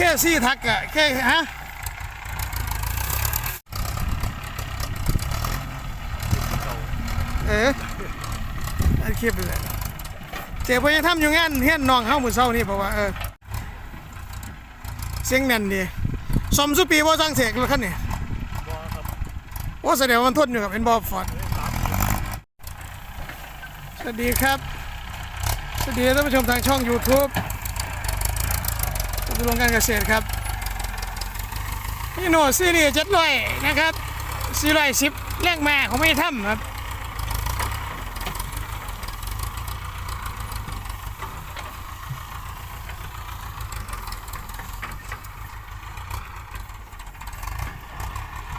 ค่ซี่ทักอะแค่ฮะเอออันคลิปเลยเจ๊พยังทำอยู่งานเฮียนน้องเฮามือเช้านี่เพราะว่าเออเสียงแน่นดีสมสุปีบ่จังเสกรถคันนี้โอ้แสดงว่ามันทนอยู่กับเป็นบอฟอร์ดสวัสดีครับ สวัสดีท่านผู้ชมทางช่อง YouTube กรวงการเกษตรครับนี่โน่ซีรีส์เจ็ดร้อยนะครับสี่ร้อยสิบแรงมาของไม่ทำครับ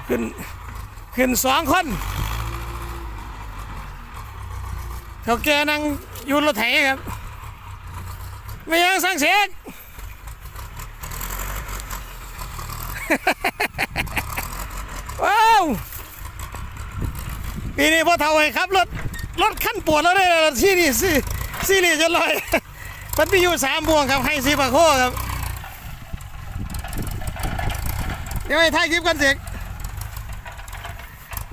ขึ้นขึ้นสองคนเขาแกนั่งยูนรถไถครับ ไม่ยังสังเสียง ว้าว ปีนี้พ่อเท่าไห้ครับรถรถขั้นปวดแล้วเนี่ยซีรีส์ซีซีรีส์จะลอยมันมีอยู่สามบวงครับให้ซีปะโคครับเดี๋ยวให้ถ่ายคลิปกันเสก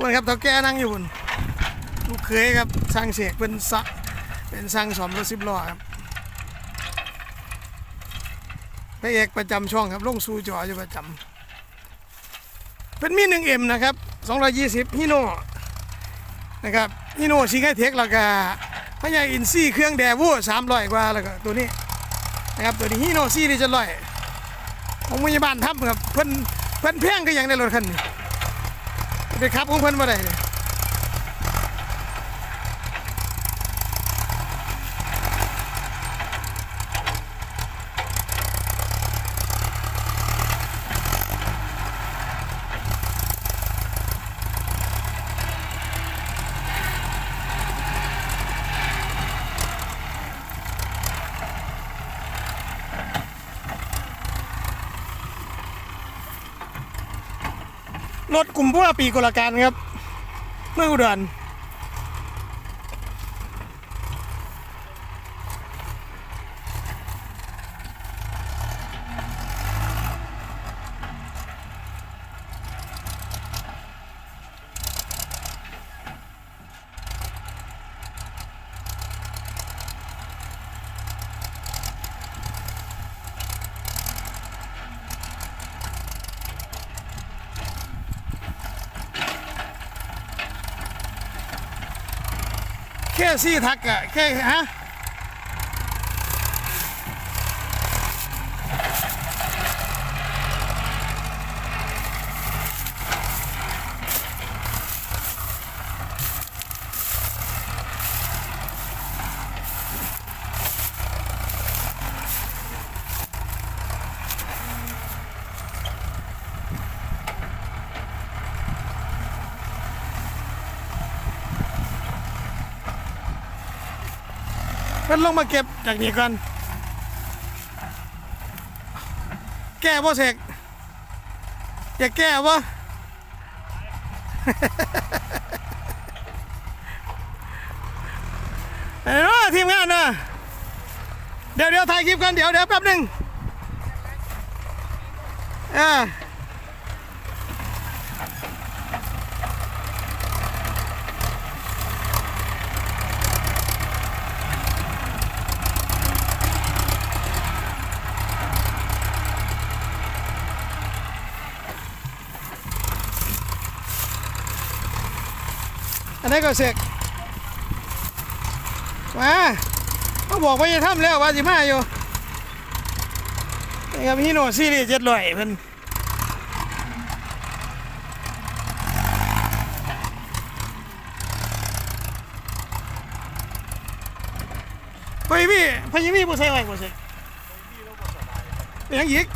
วันครับเท่าแกนั่งอยู่บนลูกเคยครับสร้างเสกเป็นสะเป็นสร้างสอมรถสิบล้อครับพระเอกประจำช่องครับลงสู่จออยู่ประจำเป็นมีหนึ่งเอ็มนะครับ 220ฮิโน่ นะครับฮิโน่ชิงไฮเทคแล้วก็พญาอินซี่เครื่องแดวูสามร้อยกว่าแล้วก็ตัวนี้นะครับตัวนี้ฮิโน่ซี่นี่จะร้อยของพยาบาลทับครับเพิ่นเพิ่นแพงก็ยังได้รถคันนี้ไปขับของเพิ่นมาได้เลย รถกลุ่มพวกปีกลการครับ เมื่ออุดร แค่ซี่ทักอะแค่ฮะ เพิ่นลงมาเก็บจากนี้ก่อน แก้บ่เสกอย่าแก้บ่เอ้ยทีมงานเนอะเดี๋ยวเดี๋ยวถ่ายคลิปกันเดี๋ยวเดี๋ยวแป๊บหนึ่งเออ อันนี้นก็เสกมาเขาบอกว่าจะทำแล้วว่าสิมาอยู่นี่ครับฮีโนซีรีส์เจ็ดร้อยเพิ่นพยพี่พยพี่บ่ใส่ไว้บ่ใส่เป็นยังอีก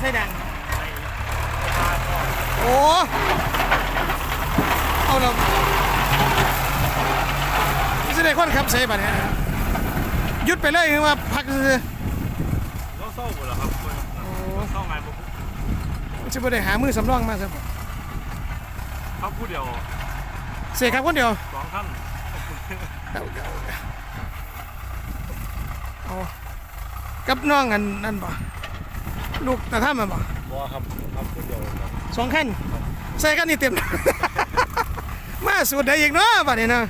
ไส้แดงโอ้เอาเราจะได้คนขับเซ่บัดนี้ยุดไปเลยคือว่าพักซื้อเราเศร้าหมดแล้วครับเศร้าไงผมจะไปได้หามือสำรองมาครับครับพูดเดียวเสียครับคนเดียวสองท่านเอากับน้องอันนั่นปะ ลูกตาท่ามันบ่บ่ครับทำขึ้นเดียวครับสองขั้นใส่กันนี่เต็ม มาสูตรใดอีกเนาะบัดนี้นะ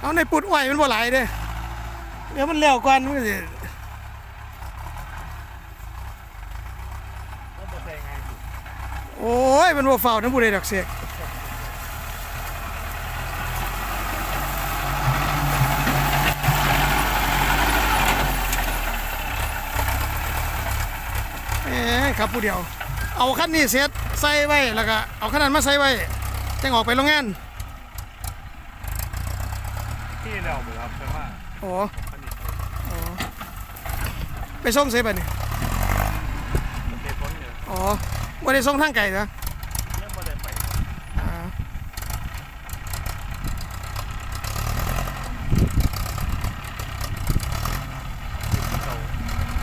เอาในปุดอ้อยมันบ่หลายเด้เดี๋ยวมันแล้วก่อนมันก็สิ แล้วบ่ใส่ไง โอ้ ยมันบ่เฝ้าทั้งผู้ใดดอกเสกเอ๊ะครับผู้เดียว เอาคันนี้เสร็จใส่ไว้แล้วก็เอาคันนั้นมาใส่ไว้จังออกไปโรงงานที่แล้วบ่ครับแต่ว่าโอ้คันนี้โอ้ไปส่งเสร็จบัดนี้มันเตะพ้นเนี่ยอ๋อบ่ได้ส่งทางไกลเหรอ ยังบ่ได้ไป อ่า เก่า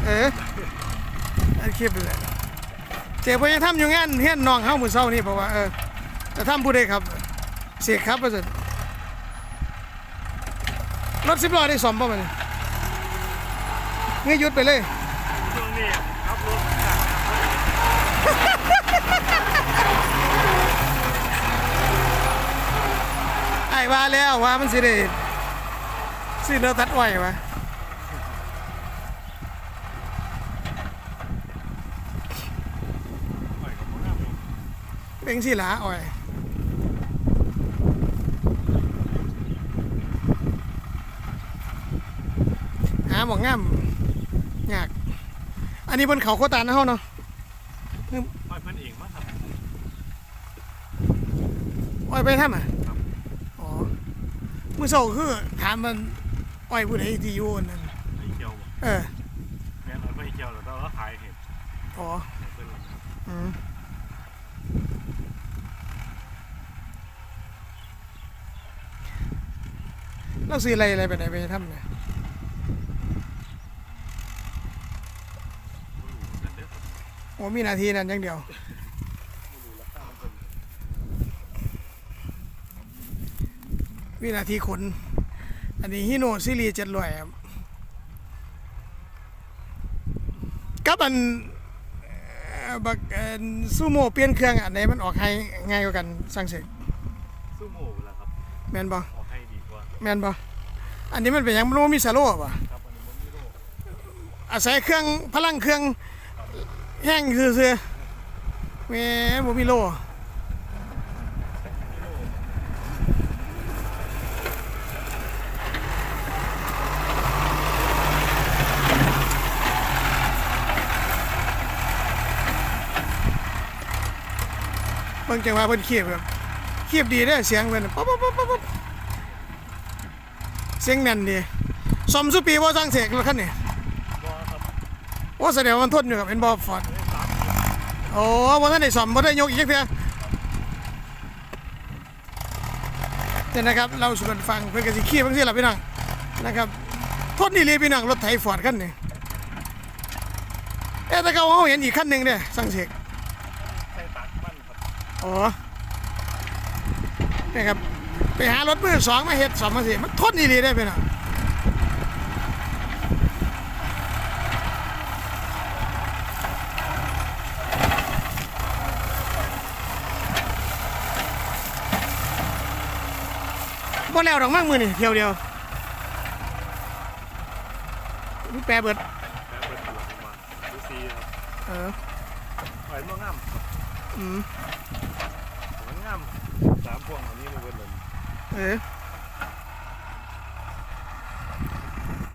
เอออันคลิปเลยเจ๊พยังทำอยู่งานเฮียนน้องเฮามือเช้านี่เพราะว่าเออจะทำผู้ใดครับ เสกครับว่าซั่นรถสิบล้อได้ซ่อมบ่มันเงยหยุดไปเลยช่วงนี้ขับรถไอ้ว่าแล้วว่ามันสิได้สิเนื้อตัดอ้อยวะ ไปกับบ่น้ำ เป็นสิหลาอ้อยหาหมองงามยาก อันนี้บนเขาโคตานนะเฮาเนาะไปเพิ่นเองมาครับอ้อยไปทำอะครับอ๋อมื้อเช้าคือถามมันอ้อยผู้ใดที่อยู่นั่นไอ้เกียวบ่เออแม่นเอาไปเกียวแล้วเราขายเห็ดอ๋อให้เพิ่นเลยครับอืม เราซื้ออะไรอะไรไปไหนไปทำเนี่ยบ่รู้กันเด้อครับโอ้มีหนาทีนั้นอย่างเดียวบ่รู้ราคามันเพิ่นวินาทีขน อันนี้ฮิโนซิรีเจ็ดร้อยครับกับอันเอ่อบักเอ่อซูโม่เปลี่ยนเครื่องอันไหนมันออกให้ง่ายกว่ากันสั่งเสร็จสู้หมู่เวลาครับแม่นบ่ออกให้ดีกว่า แมนบ่อันนี้มันเป็นยังมันบ่มีสโลว์บ่ครับอันนี้มันมีโรคอาศัยเครื่องพลังเครื่องแห้งซื่อๆแม่บ่มีโลเบิ่งจังหวะเพิ่นเคียบครับเคียบดีเด้อเสียงเพิ่นป๊อปป๊อปป๊อปป๊อป เสียงแน่นดีซ่อมสุปีบ่สั่งเสกรถคันนี้บ่ครับโอ้แสดงว่ามันทนอยู่กับเป็นบอฟอร์ดโอ้บ่ทันได้ซ่อมบ่ได้ยกอีกจักเทื่อเนี่ยนะครับเราสู่กันฟังเพิ่นก็สิขี่บางทีล่ะพี่น้องนะครับทนนี่เลยพี่น้องรถไถฟอร์ดคันนี้เอ๊ะแต่เขาเฮาเห็นอีกคันหนึงเด้สังเสกใส่ตัดมันครับอ๋อนี่ครับไป หารถมือสองมาเฮ็ดซ่อมมาสิมันทนนี่เลยได้พี่น้องบ่แล้วดอกมั่งมือนี่เที่ยวเดียวแปรเบิดแล้วเป็นตลาดมาดูซีครับเออไหวบ่งามอืมมันงามสามพวงอันนี้มัน 哎。